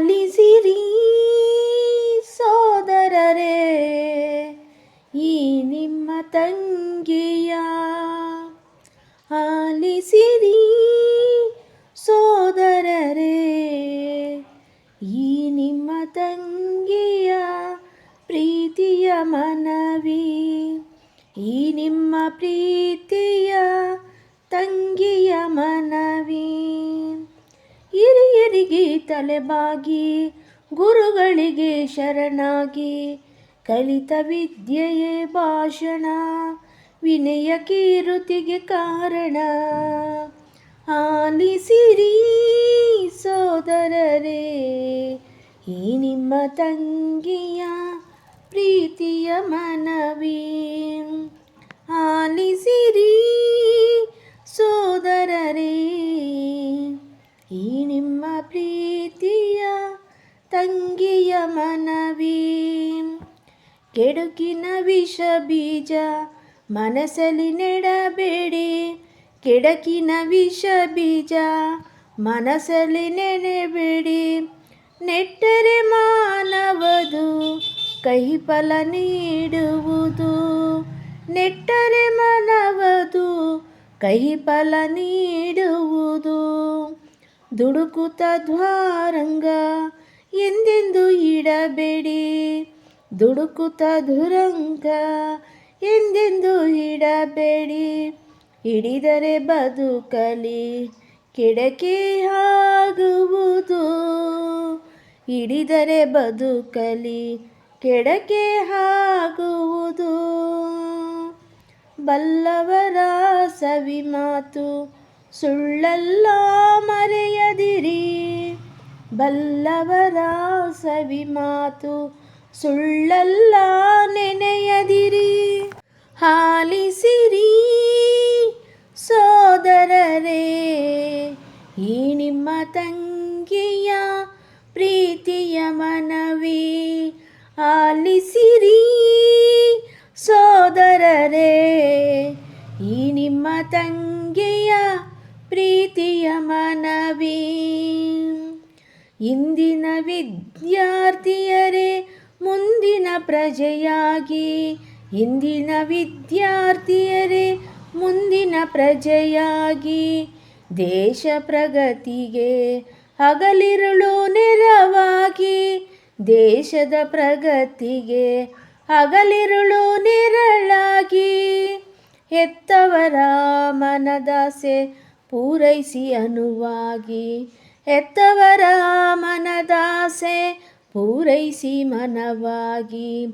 ಆಲಿಸಿರಿ ಸೋದರರೇ, ಈ ನಿಮ್ಮ ತಂಗಿಯ ಆಲಿಸಿರಿ ಸೋದರರೇ, ಈ ನಿಮ್ಮ ತಂಗಿಯ ಪ್ರೀತಿಯ ಮನವಿ, ಈ ನಿಮ್ಮ ಪ್ರೀತಿಯ ತಂಗಿಯ ಮನವಿ. ಹಿರಿಯರಿಗೆ ತಲೆಬಾಗಿ, ಗುರುಗಳಿಗೆ ಶರಣಾಗಿ. ಕಲಿತ ವಿದ್ಯೆಯೇ ಭಾಷಣ, ವಿನಯ ಕೀರುತಿಗೆ ಕಾರಣ. ಆಲಿಸಿರಿ ಸೋದರರೇ, ಈ ನಿಮ್ಮ ತಂಗಿಯ ಪ್ರೀತಿಯ ಮನವಿ ತಂಗಿಯ ಮನವಿ. ಕೆಡುಕಿನ ವಿಷ ಬೀಜ ಮನಸ್ಸಲ್ಲಿ ನೆಡಬೇಡಿ. ಕೆಡಕಿನ ವಿಷ ಬೀಜ ಮನಸ್ಸಲ್ಲಿ ನೆನೆಬೇಡಿ ನೆಟ್ಟರೆ ಮಾನವದು ಕಹಿ ಫಲ ನೀಡುವುದು. ನೆಟ್ಟರೆ ಮನವದು ಕಹಿ ಫಲ ನೀಡುವುದು. ದುಡುಕುತ ದ್ವಾರಂಗ ಎಂದೆಂದು ಇಡಬೇಡಿ? ದುಡುಕುತ ದುರಂಗ ಎಂದೆಂದು ಇಡಬೇಡಿ? ಹಿಡಿದರೆ ಬದುಕಲಿ, ಕೆಡಕೆ ಆಗುವುದು ಹಿಡಿದರೆ ಬದುಕಲಿ, ಕೆಡಕೆ ಆಗುವುದು ಬಲ್ಲವರ ಸವಿ ಮಾತು ಸುಳ್ಳಲ್ಲ ಮರೆಯದಿರಿ. ಬಲ್ಲವರ ಸವಿ ಮಾತು ಸುಳ್ಳಲ್ಲ ನೆನೆಯದಿರಿ. ಹಾಲಿಸಿರಿ ಸೋದರರೇ, ಈ ನಿಮ್ಮ ತಂಗಿಯ ಪ್ರೀತಿಯ ಮನವಿ. ಆಲಿಸಿರಿ ಸೋದರರೇ, ಈ ನಿಮ್ಮ ತಂಗಿಯ ಪ್ರೀತಿಯ ಮನವಿ. ಇಂದಿನ ವಿದ್ಯಾರ್ಥಿಯರೇ, ಮುಂದಿನ ಪ್ರಜೆಯಾಗಿ. ಇಂದಿನ ವಿದ್ಯಾರ್ಥಿಯರೇ, ಮುಂದಿನ ಪ್ರಜೆಯಾಗಿ. ದೇಶ ಪ್ರಗತಿಗೆ ಹಗಲಿರುಳು ನೆರವಾಗಿ. ದೇಶದ ಪ್ರಗತಿಗೆ ಹಗಲಿರುಳು ನೆರಳಾಗಿ. ಹೆತ್ತವರ ಮನದಾಸೆ ಪೂರೈಸಿ ಅನುವಾಗಿ. ಹೆತ್ತವರ ಮನದಾಸೆ ಪೂರೈಸಿ ಮನವಾಗಿ.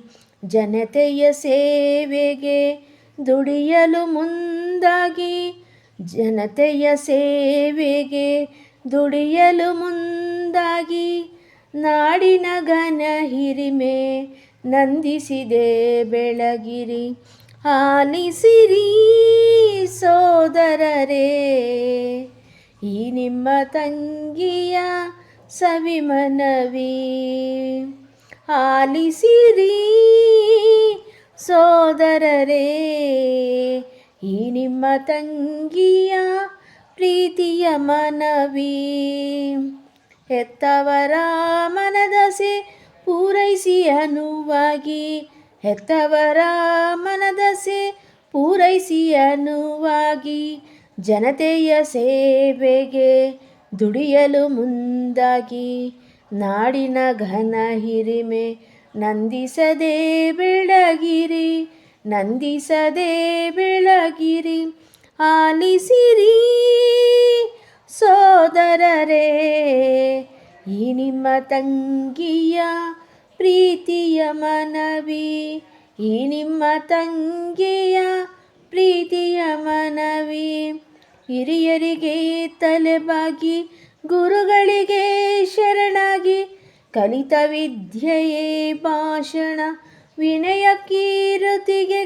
ಜನತೆಯ ಸೇವೆಗೆ ದುಡಿಯಲು ಮುಂದಾಗಿ. ಜನತೆಯ ಸೇವೆಗೆ ದುಡಿಯಲು ಮುಂದಾಗಿ. ನಾಡಿನ ಘನ ಹಿರಿಮೆ ನಂದಿಸಿದೆ ಬೆಳಗಿರಿ. ಆಲಿಸಿರಿ ಸೋದರರೇ. ಈ ನಿಮ್ಮ ತಂಗಿಯ ಸವಿಮನವಿ ಆಲಿಸಿರಿ ಸೋದರರೇ, ಈ ನಿಮ್ಮ ತಂಗಿಯ ಪ್ರೀತಿಯ ಮನವಿ. ಹೆತ್ತವರ ಮನದಸೆ ಪೂರೈಸಿ ಅನುವಾಗಿ, ಹೆತ್ತವರ ಮನದಸೆ ಪೂರೈಸಿ ಅನುವಾಗಿ. ಜನತೆಯ ಸೇವೆಗೆ ದುಡಿಯಲು ಮುಂದಾಗಿ, ನಾಡಿನ ಘನ ಹಿರಿಮೆ ನಂದಿಸದೆ ಬೆಳಗಿರಿ ನಂದಿಸದೆ ಬೆಳಗಿರಿ, ಆಲಿಸಿರಿ ಸೋದರರೇ. ಈ ನಿಮ್ಮ ತಂಗಿಯ ಪ್ರೀತಿಯ ಮನವಿ, ಈ ನಿಮ್ಮ ತಂಗಿಯ ಪ್ರೀತಿಯ ಮನವಿ. ಹಿರಿಯರಿಗೆ ತಲೆಬಾಗಿ ಗುರುಗಳಿಗೆ ಶರಣಾಗಿ ಕಲಿತ ವಿದ್ಯೆಯೇ ಭಾಷಣ ವಿನಯ ಕೀರುತಿಗೆ